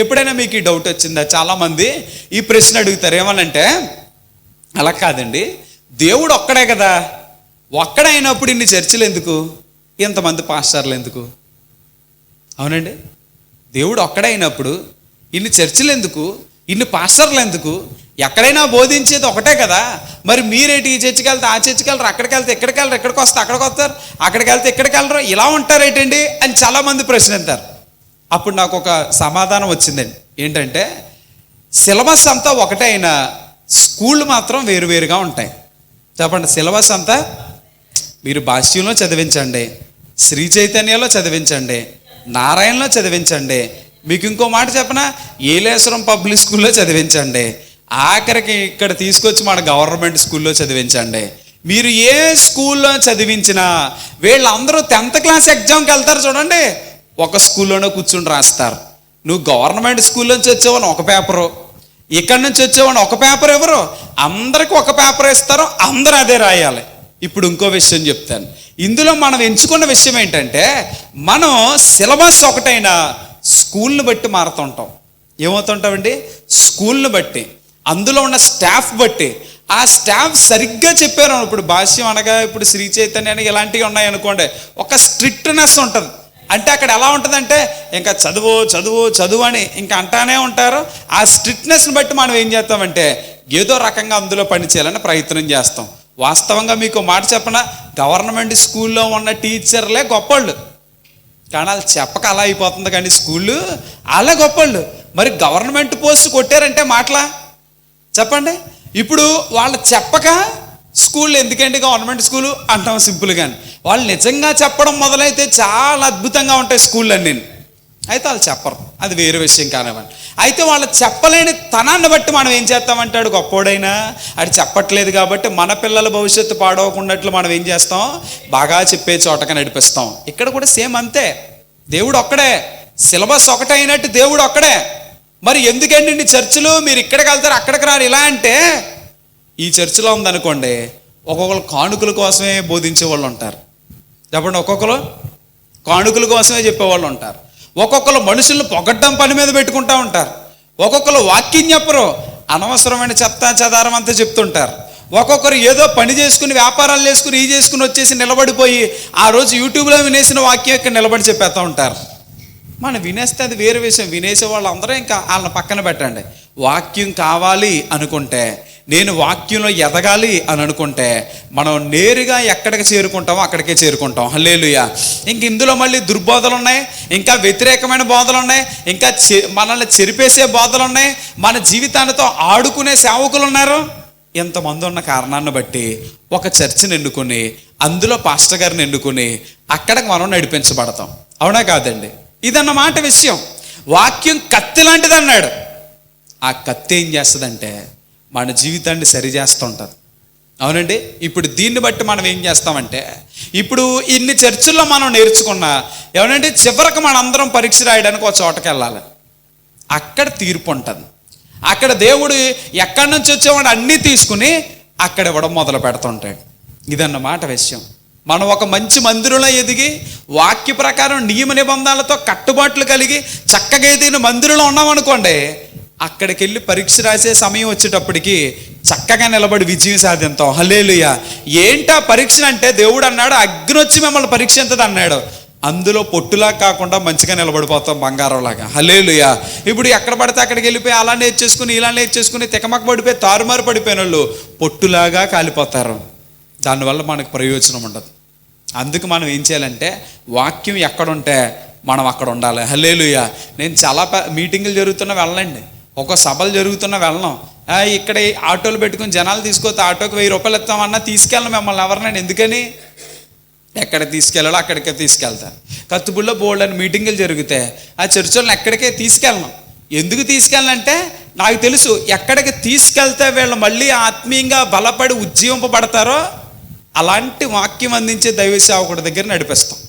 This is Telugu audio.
ఎప్పుడైనా మీకు ఈ డౌట్ వచ్చిందా? చాలామంది ఈ ప్రశ్న అడుగుతారు. ఏమనంటే అలా కాదండి. దేవుడు ఒక్కడే కదా. ఒక్కడైనప్పుడు ఇన్ని చర్చలు ఎందుకు? ఇంతమంది పాస్టర్లు ఎందుకు? అవునండి. దేవుడు ఒక్కడైనప్పుడు ఇన్ని చర్చలు ఎందుకు? ఇన్ని పాస్టర్లు ఎందుకు? ఎక్కడైనా బోధించేది ఒకటే కదా. మరి మీరేంటి ఈ చర్చికి వెళ్తే ఆ చర్చికి వెళ్ళరు అక్కడికి వెళ్తే ఎక్కడికి వెళ్ళరు ఎక్కడికి వస్తే అక్కడికి వస్తారు? అక్కడికి వెళ్తే ఎక్కడికి వెళ్ళరు? ఇలా ఉంటారేటండి అని చాలామంది ప్రశ్నిస్తారు అప్పుడు నాకు ఒక సమాధానం వచ్చిందండి. ఏంటంటే సిలబస్ అంతా ఒకటే అయినా స్కూళ్ళు మాత్రం వేరువేరుగా ఉంటాయి. చెప్పండి సిలబస్ అంతా మీరు భాష్యంలో చదివించండి శ్రీ చైతన్యలో చదివించండి నారాయణలో చదివించండి మీకు ఇంకో మాట చెప్పనా? ఏలేశ్వరం పబ్లిక్ స్కూల్లో చదివించండి ఆఖరికి ఇక్కడ తీసుకొచ్చి మన గవర్నమెంట్ స్కూల్లో చదివించండి. మీరు ఏ స్కూల్లో చదివించినా వీళ్ళందరూ టెన్త్ క్లాస్ ఎగ్జామ్కి వెళ్తారు చూడండి. ఒక స్కూల్లోనే కూర్చుని రాస్తారు. నువ్వు గవర్నమెంట్ స్కూల్ నుంచి వచ్చేవాని ఒక పేపరు. ఇక్కడి నుంచి వచ్చేవాడిని ఒక పేపర్ ఎవరు? అందరికి ఒక పేపర్ ఇస్తారు అందరూ అదే రాయాలి. ఇప్పుడు ఇంకో విషయం చెప్తాను. ఇందులో మనం ఎంచుకున్న విషయం ఏంటంటే మనం సిలబస్ ఒకటైనా స్కూల్ని బట్టి మారుతుంటాం. ఏమవుతుంటామండి? స్కూల్ని బట్టి. అందులో ఉన్న స్టాఫ్ బట్టి. ఆ స్టాఫ్ సరిగ్గా చెప్పారు ఇప్పుడు భాష్యం అనగా ఇప్పుడు శ్రీ చైతన్యానికి అని ఇలాంటివి ఉన్నాయి అనుకోండి ఒక స్ట్రిక్ట్నెస్ ఉంటుంది. అంటే అక్కడ ఎలా ఉంటుందంటే ఇంకా చదువు చదువు చదువు అని ఇంకా అంటానే ఉంటారు. ఆ స్ట్రిక్ట్నెస్ని బట్టి మనం ఏం చేస్తామంటే ఏదో రకంగా అందులో పనిచేయాలని ప్రయత్నం చేస్తాం. వాస్తవంగా మీకు మాట చెప్పన? గవర్నమెంట్ స్కూల్లో ఉన్న టీచర్లే గొప్పళ్ళు. కానీ వాళ్ళు చెప్పక అలా అయిపోతుంది కానీ స్కూళ్ళు వాళ్ళే గొప్పళ్ళు. మరి గవర్నమెంట్ పోస్ట్ కొట్టారంటే మాటలా? చెప్పండి. ఇప్పుడు వాళ్ళు చెప్పక స్కూల్ ఎందుకండి గవర్నమెంట్ స్కూలు? అంటాం సింపుల్గా వాళ్ళు నిజంగా చెప్పడం మొదలైతే చాలా అద్భుతంగా ఉంటాయి స్కూళ్ళన్నీ. అయితే వాళ్ళు చెప్పరు. అది వేరే విషయం కానివ్వండి. అయితే వాళ్ళు చెప్పలేని తనాన్ని బట్టి మనం ఏం చేస్తామంటాడు? గొప్పోడైనా? అది చెప్పట్లేదు కాబట్టి మన పిల్లల భవిష్యత్తు పాడవకుండా మనం ఏం చేస్తాం? బాగా చెప్పే చోటగా నడిపిస్తాం. ఇక్కడ కూడా సేమ్ అంతే. దేవుడు ఒక్కడే. సిలబస్ ఒకటైనట్టు దేవుడు ఒక్కడే. మరి ఎందుకండి ఇన్ని చర్చిలు? మీరు ఇక్కడికి వెళ్తారు? అక్కడికి రారు? ఇలా అంటే ఈ చర్చిలో ఉందనుకోండి ఒక్కొక్కరు కానుకల కోసమే బోధించే వాళ్ళు ఉంటారు. చెప్పండి ఒక్కొక్కరు? కానుకల కోసమే చెప్పేవాళ్ళు ఉంటారు. ఒక్కొక్కరు మనుషులను పొగడ్డం పని మీద పెట్టుకుంటా ఉంటారు. ఒక్కొక్కరు వాక్యం చెప్పరు. అనవసరమైన చెత్త చెదారం అంతా చెప్తుంటారు. ఒక్కొక్కరు ఏదో పని చేసుకుని వ్యాపారాలు చేసుకుని ఈ చేసుకుని వచ్చేసి నిలబడిపోయి ఆ రోజు యూట్యూబ్లో వినేసిన వాక్యం ఇక్కడ నిలబడి చెప్పేస్తూ ఉంటారు. మనం వినేస్తే అది వేరే విషయం. వినేసే వాళ్ళందరూ ఇంకా వాళ్ళని పక్కన పెట్టండి. వాక్యం కావాలి అనుకుంటే నేను వాక్యంలో ఎదగాలి అని అనుకుంటే మనం నేరుగా ఎక్కడికి చేరుకుంటామో అక్కడికే చేరుకుంటాం. హల్లేలుయ. ఇంక ఇందులో మళ్ళీ దుర్బోధలు ఉన్నాయి ఇంకా వ్యతిరేకమైన బోధలు ఉన్నాయి ఇంకా మనల్ని చెరిపేసే బోధలు ఉన్నాయి మన జీవితాలతో ఆడుకునే సేవకులు ఉన్నారు ఎంతమంది ఉన్న కారణాన్ని బట్టి ఒక చర్చిని ఎన్నుకొని అందులో పాస్టర్ గారిని ఎన్నుకొని అక్కడికి మనం నడిపించబడతాం. అవునా కాదండి? ఇదన్నమాట విషయం. వాక్యం కత్తి లాంటిది అన్నాడు ఆ కత్తి ఏం చేస్తుందంటే మన జీవితాన్ని సరి చేస్తుంటుంది అవునండి? ఇప్పుడు దీన్ని బట్టి మనం ఏం చేస్తామంటే ఇప్పుడు ఇన్ని చర్చల్లో మనం నేర్చుకున్న ఏమనంటే చివరికి మనందరం పరీక్ష రాయడానికి ఒక చోటకి వెళ్ళాలి అక్కడ తీర్పు ఉంటుంది. అక్కడ దేవుడు ఎక్కడి నుంచి వచ్చేవాడు అన్నీ తీసుకుని అక్కడ ఇవ్వడం మొదలు పెడుతుంటాడు. ఇదన్నమాట విషయం. మనం ఒక మంచి మందిరంలో ఎదిగి వాక్య ప్రకారం నియమ నిబంధనలతో కట్టుబాట్లు కలిగి చక్కగా ఎదిగిన మందిరంలో ఉన్నామనుకోండి అక్కడికి వెళ్ళి పరీక్ష రాసే సమయం వచ్చేటప్పటికి చక్కగా నిలబడి విజయం సాధింతాం హలేలుయ ఏంటా పరీక్ష అంటే? దేవుడు అన్నాడు అగ్ని వచ్చి మిమ్మల్ని పరీక్షించదు అన్నాడు. అందులో పొట్టులా కాకుండా మంచిగా నిలబడిపోతాం బంగారంలాగా. హలేలుయ ఇప్పుడు ఎక్కడ పడితే అక్కడికి వెళ్ళిపోయి అలా నేర్చేసుకుని ఇలా నేర్చేసుకుని తికమక పడిపోయి తారుమారు పడిపోయిన వాళ్ళు పొట్టులాగా కాలిపోతారు. దానివల్ల మనకు ప్రయోజనం ఉండదు. అందుకు మనం ఏం చేయాలంటే వాక్యం ఎక్కడుంటే మనం అక్కడ ఉండాలి. హలేలుయ నేను చాలా ప- మీటింగులు జరుగుతున్న వెళ్ళండి. ఒక సభలు జరుగుతున్న వెళ్ళను. ఇక్కడ ఈ ఆటోలు పెట్టుకుని జనాలు తీసుకొస్తే ఆటోకి వెయ్యి రూపాయలు ఇస్తామన్నా తీసుకెళ్ళను మిమ్మల్ని ఎవరినైనా. ఎందుకని? ఎక్కడ తీసుకెళ్ళాలో అక్కడికే తీసుకెళ్తాను కత్తుబుల్లో బోల్డ్ అని మీటింగులు జరిగితే ఆ చర్చలను ఎక్కడికే తీసుకెళ్ళను. ఎందుకు తీసుకెళ్ళాలంటే నాకు తెలుసు ఎక్కడికి తీసుకెళ్తే వీళ్ళు మళ్ళీ ఆత్మీయంగా బలపడి ఉజ్జీవింపబడతారో అలాంటి వాక్యం అందించే దైవ సేవకుడి దగ్గర నడిపిస్తాం.